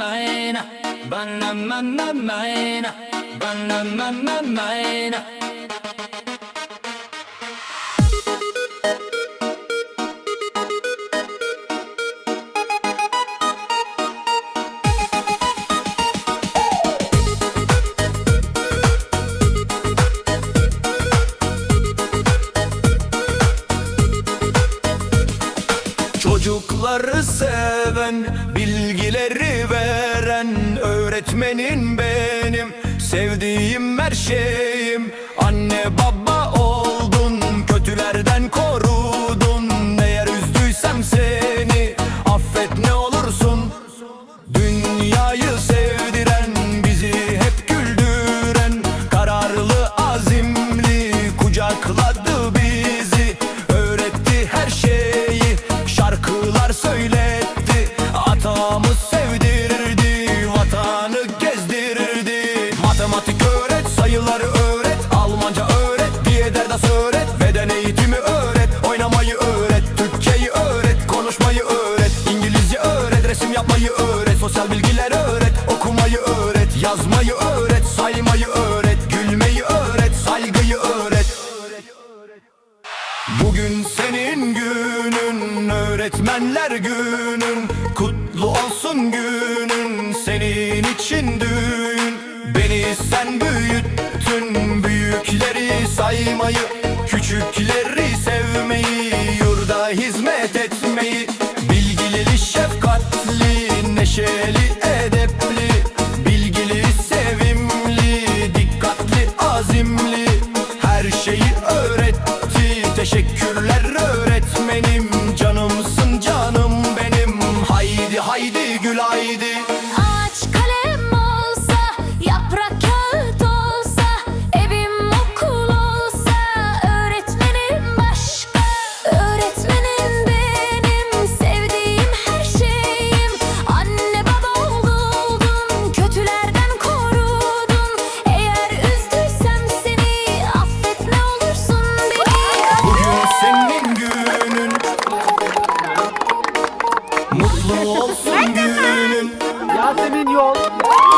Banana, banana, banana, banana, banana. Çocukları seven, bilgileri veren Öğretmenin benim, sevdiğim her şeyim Anne baba oldun, kötülerden korudun. Eğer üzdüysem seni, affet ne olursun. Dünyayı sevdiren, bizi hep güldüren Kararlı, azimli, kucakladı yapmayı öğret Sosyal bilgiler öğret, okumayı öğret Yazmayı öğret, saymayı öğret Gülmeyi öğret, saygıyı öğret. Bugün senin günün, öğretmenler günün Kutlu olsun günün, senin için düğün. Beni sen büyüttün, büyükleri saymayı neşeli, edepli Bilgili, sevimli, dikkatli, azimli. Her şeyi öğretti Teşekkürler öğretmenim. Canımsın canım benim. Haydi haydi gül haydi up.